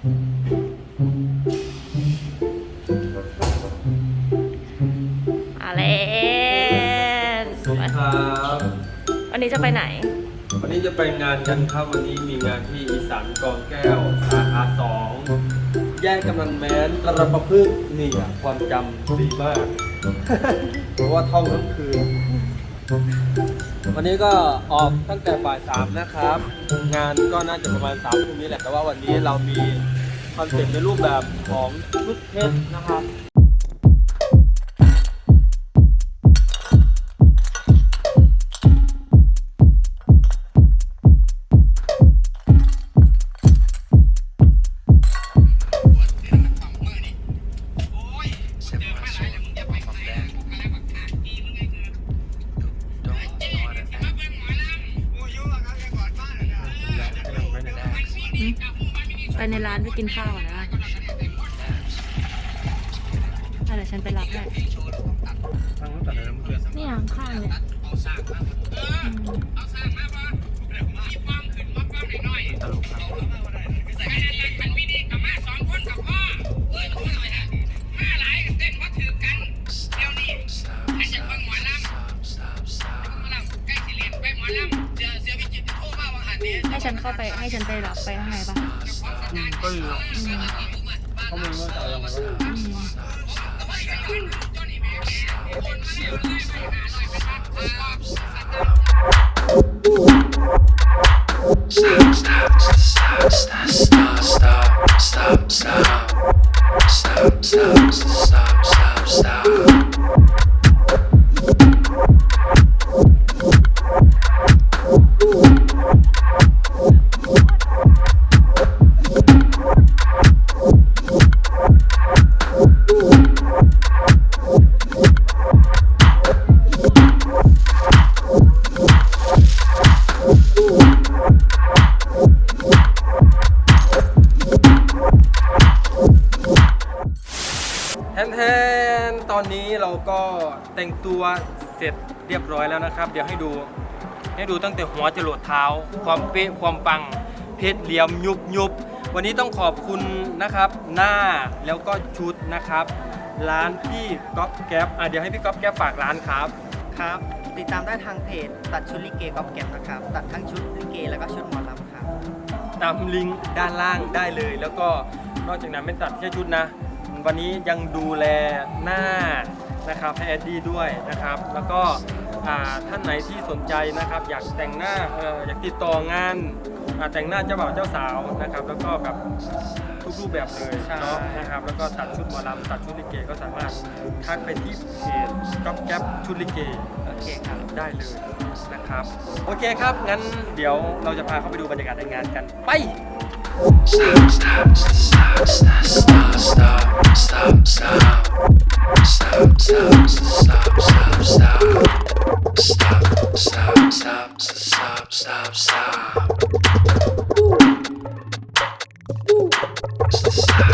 มาแล้วสวัสดีครับวันนี้จะไปไหน วันนี้จะไปงานกันครับวันนี้มีงานที่อีสานกองแก้วสาขาสองแยกกำลังแม้นกระประพฤกษ์นี่อะความจำดีมาก เพราะว่าท่องทั้งคืน วันนี้ก็ออกตั้งแต่บ่ายสามนะครับ งานก็น่าจะประมาณสามทุ่มนี้แหละแต่ว่าวันนี้เรามีคอนเซ็ปต์ในรูปแบบของชุดเพชรนะครับ ไปในร้านไปกินข้าวก่อนนะอะเดี๋ยวฉันไปรับให้ทางนู้นตัดอะไรนะเมื่อกี้นี่อะข้างเนี่ยอืมให้ ฉันเข้าไปให้ฉันไปรับไปข้างในปะก็อยู่เขาไม่รู้ว่าจะเอายังไงบ้างอืม นแทนตอนนี้เราก็แต่งตัวเสร็จเรียบร้อยแล้วนะครับ เดี๋ยวให้ดูให้ดูตั้งแต่หัวจรดเท้า ความเป๊ะความปัง เพชรเหลี่ยมยุบยุบวันนี้ต้องขอบคุณนะครับ หน้าแล้วก็ชุดนะครับ ร้านพี่ก๊อฟแก๊ปอะเดี๋ยวให้พี่ก๊อฟแก๊ปฝากร้านครับครับ ติดตามได้ทางเพจตัดชุดลิเกก๊อฟเก็บนะครับ ตัดทั้งชุดลิเกแล้วก็ชุดหมอลำครับตามลิงก์ด้านล่างได้เลย แล้วก็นอกจากนั้นไม่ตัดแค่ชุดนะ วันนี้ยังดูแลหน้านะครับให้แอดดี้ด้วยนะครับ แล้วก็อ่าท่านไหนที่สนใจนะครับ อยากแต่งหน้าเอ่ออยากติดต่องานอ่าแต่งหน้าเจ้าบ่าวเจ้าสาวนะครับ แล้วก็แบบทุกรูปแบบเลยใช่เนาะนะครับ แล้วก็ตัดชุดหมอลำตัดชุดลิเกก็สามารถทักไปที่เพจก๊อปแก๊ปชุดลิเกโอเคครับได้เลยนะครับ โอเคครับ งั้นเดี๋ยวเราจะพาเข้าไปดูบรรยากาศในงานกันไป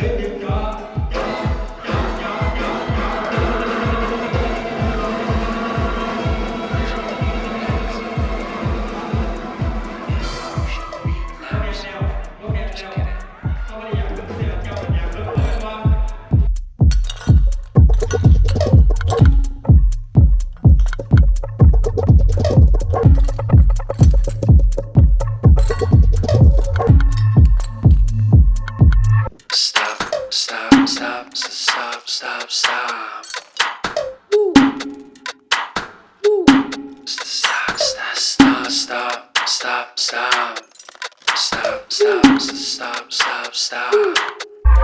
Thank you.